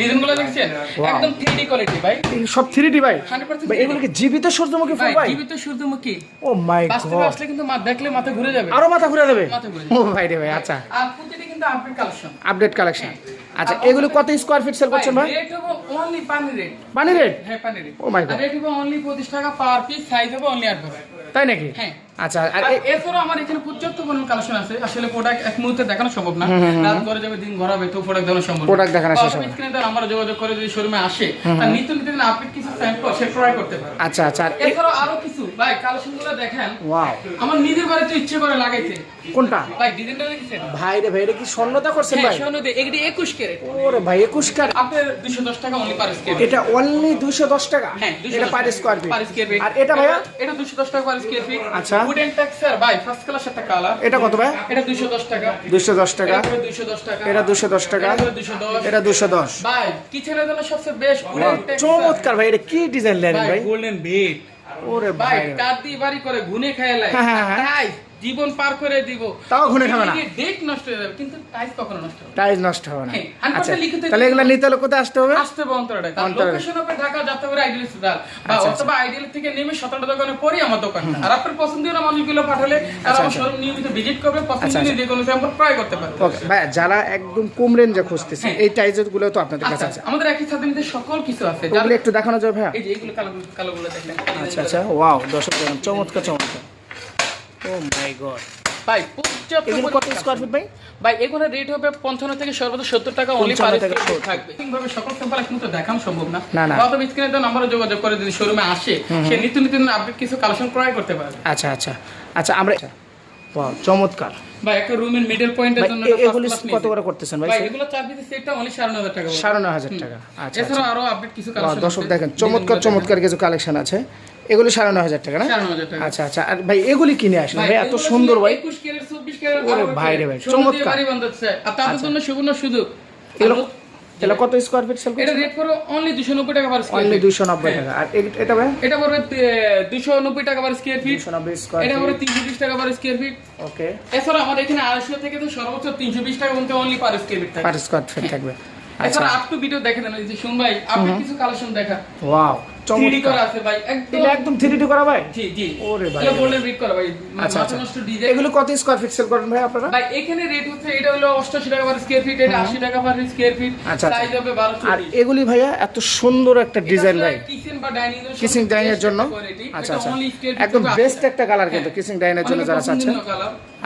ডিজাইনগুলো দেখছেন? একদম 3D কোয়ালিটি ভাই। সব থ্রি ডি ভাই? 100% ভাই এগুলো কি জীবিত সূর্যমুখী ফুল ভাই জীবিত সূর্যমুখী। ও মাই বাস্তবে আসলে কিন্তু মা দেখলে মাথা ঘুরে যাবে। আরও মাথা ঘুরে ঘুরে ও ভাই রে ভাই আচ্ছা। আর প্রতিটি কিন্তু আপডেট কালেকশন আপডেট কালেকশন আচ্ছা এগুলো কত স্কোয়ার ফিট সেল করছেন ভাই? রেট হবে অনলি পানি রেট পানি রেট হ্যাঁ পানি rate Oh my God. Rate হবে অনলি 25 টাকা পার পিস সাইজ হবে অনলি 8 তাই নাকি? হ্যাঁ। আচ্ছা আর এছাড়াও আমার এখানে পর্যাপ্ত পরিমাণ কালেকশন আছে। আসলে প্রোডাক্ট এক মুহূর্তে দেখানো সম্ভব না। রাত ঘরে যাবে দিন ঘোরাবে তো প্রোডাক্ট দেখানো সম্ভব Product দেখানো শেষ স্ক্রিনে তার আমার যোগাযোগ করে যদি শোরুমে আসে তার নিত্য নিত্য আপনি স্যাম্পল সে ট্রাই করতে পারে। আচ্ছা আচ্ছা আর আরও কিছু। ভাই কালেকশন দেখেন। ওয়াও আমার নিজের বাড়িতে ইচ্ছে করে লাগাইতে। কোনটা? ভাই ডিজাইনটা দেখেছেন? ভাই রে ভাই এটা কি স্বর্ণতা করছেন ভাই? সোনুদে এগুলি 21 ক্যারেট। ওরে ভাই একুশ কার আপনার 210 টাকা অনলি পার স্কয়ার এটা অনলি দুইশো দশ টাকা? হ্যাঁ এটা per square feet per square feet আর এটা ভাইয়া? এটা 210 টাকা পার স্কয়ার ফিট আচ্ছা। উডেন টেক্সচার ভাই ফার্স্ট ক্লাস একটা কালার এটা কত ভাই? এটা 210 টাকা। দুইশো দশ টাকা। এটা করে 210 টাকা। এটা দুশো দশ টাকা। এটা 210 এটা দুশো দশ। ভাই কিচেনের জন্য সবচেয়ে বেস্ট উডেন টেক্সচার চমৎকার ভাই এটা কি ডিজাইন লেন ভাই গোল্ডেন বেড ওরে ভাই কাটি বাড়ি করে ঘুনে খায় লাই। জীবন পার করে দিব। তাও ঘুনে খাবে না। ডেট নষ্ট হয়ে যাবে কিন্তু টাইস কখনো নষ্ট হবে। টাইজ নষ্ট হবে না। হ্যাঁ, 100% আচ্ছা তাহলে এগুলো নিতে হলে কোথায় আসতে হবে? আসতে হবে অন্তরাটায় কারণ লোকেশন হবে ঢাকা যাত্রাবাড়ি আইডিয়াল সুদাল বা আচ্ছা, অথবা আইডিয়াল থেকে নেমে সতেরোটা দোকানে পরে আমার দোকান আর আপনার পছন্দের মানুষগুলো পাঠালে আর আমার শোরুম নিয়মিত ভিজিট করবে আচ্ছা, পছন্দের যে কোনো স্যাম্পল ক্রয় করতে পারবে। ওকে ভাই যারা একদম কম রেঞ্জে খুঁজতেছে হ্যাঁ। এই টাইজেরগুলো তো আপনাদের কাছে আচ্ছা আছে। আচ্ছা আমাদের একই সাথে নিতে সকল কিছু আছে। যার- একটু দেখানো যাবে ভাইয়া? এই যে এইগুলো কালো কালোগুলো দেখেন। আচ্ছা আচ্ছা। ওয়াও দর্শক চমৎকার চমৎকার। ও মাই গড ভাই পর্যাপ্ত কত স্কোয়ার ফিট ভাই? ভাই এগুলো রেট হবে পঞ্চান্ন থেকে সর্বোচ্চ সত্তর টাকা অনলি পার থেকে স্কয়ার 70 থাকবে। সকল স্যাম্পল কিন্তু দেখানো সম্ভব না। অথবা স্ক্রিনে নাম্বারে যোগাযোগ করে যদি শোরুমে আসে সে নিত্য নিত্য আপডেট কিছু কালেকশন ক্রয় করতে পারে আচ্ছা আচ্ছা। আচ্ছা আমরা ওয়াও চমৎকার। ভাই একটা রুমের মিডল পয়েন্টের জন্য এগুলো কত করে করতেছেন ভাই ভাই এগুলো চার পিসের সেটটা অনলি সাড়ে নয় হাজার টাকা পড়বে। সাড়ে নয় হাজার টাকা। আচ্ছা এছাড়া আরও আপডেট কিছু কালেকশন দর্শক দেখেন চমৎকার চমৎকার কিছু কালেকশন আছে। এগুলো সাড়ে নয় হাজার টাকা না? আচ্ছা আচ্ছা। আর ভাই এগুলি কিনে আসলে ভাই এত সুন্দর ভাই। ওরে ভাই রে ভাই, চমৎকার। আর তাদের জন্য সুবর্ণ সুযোগ। এগুলো কত স্কয়ার ফিট সেল এটা রেট করো অনলি দুশো নব্বই টাকা পার স্কোয়ার অনলি দুইশো নব্বই টাকা। আর এটা ভাই? এটা পড়বে দুশো নব্বই টাকা পার স্কয়ার ফিট 290 স্কয়ার এটা পড়বে তিনশো বিশ টাকা পার স্কয়ার ফিট ওকে এছাড়া আমাদের এখানে আড়াইশো থেকে তো সর্বোচ্চ তিনশো বিশ টাকা পর্যন্ত অনলি পার স্কয়ার ফিট থাকে পার স্কয়ার ফিট থাকবে। আচ্ছা। আপনি আপ ভিডিও দেখে দেন এই যে শুন ভাই আপনি কিছু কালেকশন দেখা। ওয়াও চমৎকার। আছে ভাই একদম এটা একদম থ্রি করা ভাই? জি জি। ওরে ভাই। এটা গোল্ডেন রিড করা ভাই আচ্ছা, আচ্ছা। নষ্ট ডিজাইন। এগুলো কত স্কোয়ার ফিট করেন ভাই আপনারা? ভাই এখানে রেট হচ্ছে এটা হলো 88 টাকা পার স্কয়ার ফিট এটা 80 টাকা পার স্কয়ার ফিট। সাইজ হবে 12 আর এগুলি ভাইয়া এত সুন্দর একটা ডিজাইন ভাই। বা ডাইনিং এর কিসিং ডাইনের জন্য? আচ্ছা আচ্ছা। একদম বেস্ট একটা কালার কিন্তু কিসিং ডাইনের জন্য যারা চাচ্ছেন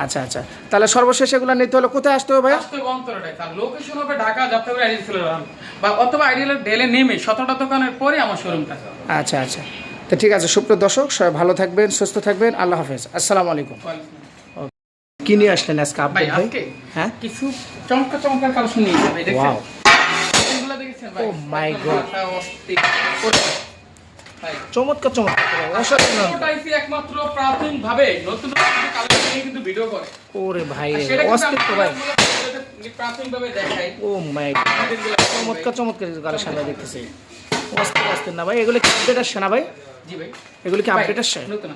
আচ্ছা আচ্ছা। তাহলে সর্বশেষ এগুলো নিতে হলে কোথায় আসতে হবে ভাইয়া? আসতে অন্তরটাই তার লোকেশন হবে ঢাকা যাত্রাবাড়ি আইডিয়াল বা অথবা আইডিয়াল ডেলে নেমে 17টা দোকানের পরে আমার শোরুমটা আচ্ছা আচ্ছা। তো ঠিক আছে সুপ্রিয় দর্শক সবাই ভালো থাকবেন সুস্থ থাকবেন। আল্লাহ হাফেজ। আসসালামু আলাইকুম। কি নিয়ে আসলেন আজকে ভাই আপডেট ভাই হ্যাঁ? কিছু চমৎকার চমৎকার কালেকশন নিয়ে ভাই Oh my একদম God. মাথা অস্থির। ওরে, ভাই চমৎকার চমৎকার। অসাধারণ। একমাত্র প্রাথমিক ভাবে নতুন কিন্তু ভিডিও করে। ওরে ভাই অস্তিত্ব ভাই। প্রাথমিকভাবে দেখাই ও মাই চমৎকার চমৎকার গালের সামনে দেখতেছি। অস্থির অস্থির না ভাই এগুলো কি আপডেট আসছে না ভাই? জি ভাই। এগুলো কি আপডেট আসছে? নতুন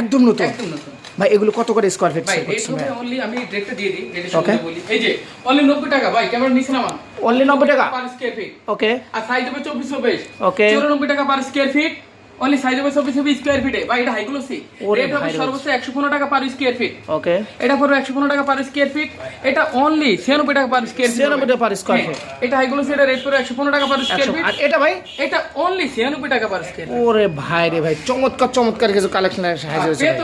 একদম নতুন। একদম নতুন। ভাই এগুলো কত করে স্কোয়ার ফিট ভাই এই রেট হবে অনলি আমি রেটটা দিয়ে দিই রেটের. সঙ্গে বলি। এই যে অনলি 90 টাকা ভাই ক্যামেরা নিচে নামা অনলি নব্বই টাকা? পার স্কয়ার ফিট ওকে আর সাইজ হবে 2420 ওকে 94 টাকা per square feet only size হবে 2420 স্কয়ার ফিটে ভাই এটা রেট হবে। সর্বোচ্চ 115 টাকা পার স্কয়ার ফিট ওকে এটা পড়বে 115 টাকা পার স্কয়ার ফিট এটা অনলি 96 টাকা পার স্কয়ার ফিট 96 টাকা square feet। এটা এটা রেট পড়বে 115 টাকা পার স্কয়ার ফিট আর এটা ভাই এটা অনলি 96 টাকা পার স্কয়ার ওরে ভাই রে ভাই চমৎকার চমৎকার কিছু কালেকশন হয়েছে।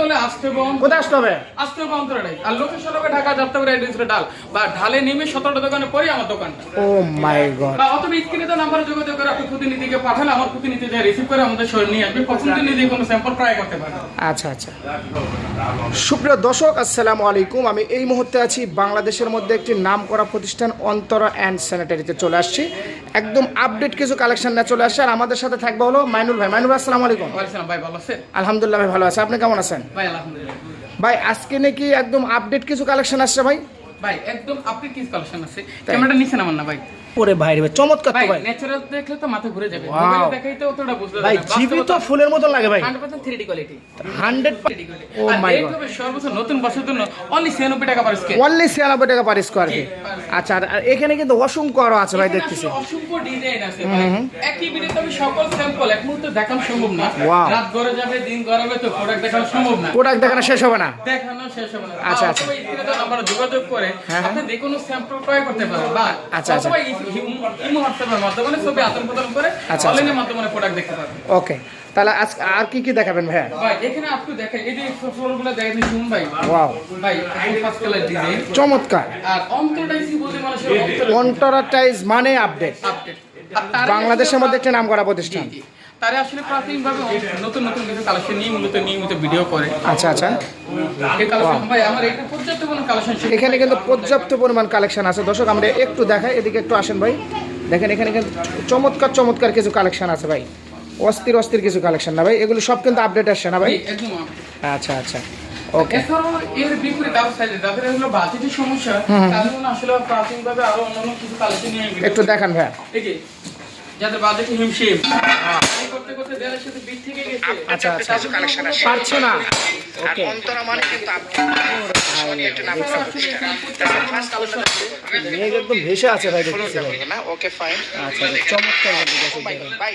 হলে আসতে হবে কোথায় আসতে হবে? আসতে হবে অন্তরাটাই আর লোকেশন হবে ঢাকা যাত্রাবাড়ি অ্যাড্রেস ডাল বা ঢালে নেমে সতেরোটা দোকানে পরে আমার দোকানটা। ও মাই গড বা অথবা স্ক্রিনে তো নাম্বারে যোগাযোগ করে আপনি প্রতিনিধিকে পাঠালে আমার প্রতিনিধি যা রিসিভ করে আমাদের শরীর নিয়ে আসবে পছন্দের নিয়ে কোনো স্যাম্পল ট্রাই করতে পারেন। আচ্ছা আচ্ছা। সুপ্রিয় দর্শক আসসালামু আলাইকুম। আমি এই মুহূর্তে আছি বাংলাদেশের মধ্যে একটি নামকরা প্রতিষ্ঠান অন্তরা অ্যান্ড স্যানিটারিতে চলে আসছি। একদম আপডেট কিছু কালেকশন নিয়ে চলে আসছে। আর আমাদের সাথে থাকবে হলো মাইনুল ভাই। মাইনুল আসসালামু আলাইকুম। ভাই ভালো আছেন? আলহামদুলিল্লাহ ভাই ভালো আছে। আপনি কেমন আছেন? ভাই আলহামদুলিল্লাহ। ভাই আজকে নাকি একদম আপডেট কিছু কালেকশন আসছে ভাই? ভাই একদম আপনি কি কালেকশন আছে? ক্যামেরাটা নিচে নামান না ভাই। ওরে ভাই রে চমৎকার তো ভাই ভাই। ন্যাচারাল দেখলে তো মাথা ঘুরে যাবে। Wow. মোবাইলে দেখাইতে অতটা বুঝতে ভাই জিবি তো ফুলের মতো লাগে ভাই। 100% 3D quality hundred 3D oh my God হবে সর্বোচ্চ নতুন বছরের জন্য অনলি 96 টাকা পার স্কয়ার ওয়ানলি ছিয়ানব্বই টাকা পার স্কোয়ার ফিট আচ্ছা আর আর এখানে কিন্তু অসংখ্য আরও আছে ভাই দেখতেছি। অসংখ্য ডিজাইন আছে ভাই। একই ভিডিওতে আমি সকল স্যাম্পল এক মুহূর্তে দেখানো সম্ভব না। রাত গড়ে যাবে দিন গড়াবে তো প্রোডাক্ট দেখানো সম্ভব না। প্রোডাক্ট দেখানো শেষ হবে না। দেখানো শেষ হবে না। আচ্ছা, আচ্ছা। আমরা যোগাযোগ করে আপনি যে কোনো স্যাম্পল ক্রয় করতে পারেন বা আচ্ছা, আচ্ছা। ইমো হোয়াটসঅ্যাপের মাধ্যমে ছবি আদান প্রদান করে আচ্ছা। অনলাইনের মাধ্যমে প্রোডাক্ট দেখতে পারবেন। ওকে তাহলে আজকে আর কি কি দেখাবেন ভাইয়া? ভাই এখানে আপনি দেখেন এই যে ফ্লোরগুলো দেখেন শুনুন ভাই। ওয়াও ভাই ফার্স্ট কালার ডিজাইন চমৎকার। আর কি মানুষের মানে আপডেট আপডেট বাংলাদেশের মধ্যে একটা নাম করা প্রতিষ্ঠান। তারা আসলে প্রাথমিকভাবে নতুন নতুন কিছু কালেকশন নিয়ে মূলত নিয়মিত ভিডিও করে। আচ্ছা আচ্ছা। ভাই এখানে কিন্তু পর্যাপ্ত পরিমাণ কালেকশন আছে। দর্শক আমরা একটু দেখাই এদিকে একটু আসেন ভাই। দেখেন এখানে কিন্তু চমৎকার চমৎকার কিছু কালেকশন আছে ভাই। অস্থির অস্থির কিছু কালেকশন না ভাই। এগুলো সব কিন্তু আপডেট আসছে না ভাই। আচ্ছা আচ্ছা। ওকে এছাড়াও এর বিপরীত আরও সাইডে যাদের হলো বাজেটের সমস্যা তাদের আসলে প্রাথমিকভাবে আরও অন্যান্য কিছু কালেকশন নিয়ে একটু দেখান ভাইয়া এই যে যাদের বাজেটে হিমশিম। আচ্ছা আচ্ছা। পারছে না। ওকে মেঘ একদম ভেসে আছে ভাই দেখতেছি ওকে ফাইন আচ্ছা চমৎকার কিন্তু দেখো দেখো। ভাই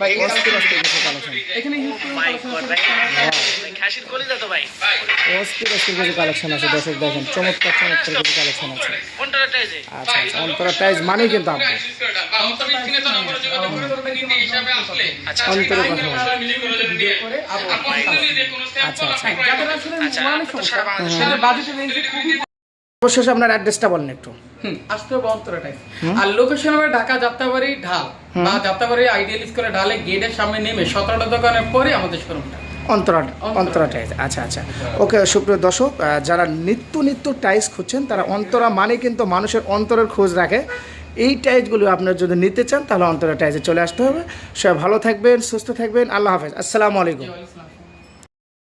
ভাই অস্থির অস্থির কিছু কালেকশন এখানে ভাই। অস্থির অস্থির কিছু কালেকশন আছে দর্শক দেখেন চমৎকার চমৎকার কিছু কালেকশন আছে। আচ্ছা আচ্ছা অন্তরা টাইজ মানেই কিন্তু আপডেট অন্তরে কথা। আচ্ছা আচ্ছা। বাজেটের রেঞ্জে খুবই অবশেষে আপনার অ্যাড্রেসটা বলেন একটু। হুম, আসতে হবে আর লোকেশন হবে ঢাকা যাত্রাবাড়ি ঢাল। বা যাত্রাবাড়ি আইডিয়াল স্কুলে ঢালে গেটের সামনে নেমে সতেরোটা দোকানের পরে আমাদের শোরুমটা অন্তরা অন্তরা টাইজ আচ্ছা আচ্ছা। ওকে সুপ্রিয় দর্শক যারা নিত্য নিত্য টাইজ খুঁজছেন তারা অন্তরা মানে কিন্তু মানুষের অন্তরের খোঁজ রাখে। এই টাইজগুলো আপনার যদি নিতে চান তাহলে অন্তরা টাইজে চলে আসতে হবে। সবাই ভালো থাকবেন সুস্থ থাকবেন। আল্লাহ হাফেজ। আসসালামু আলাইকুম।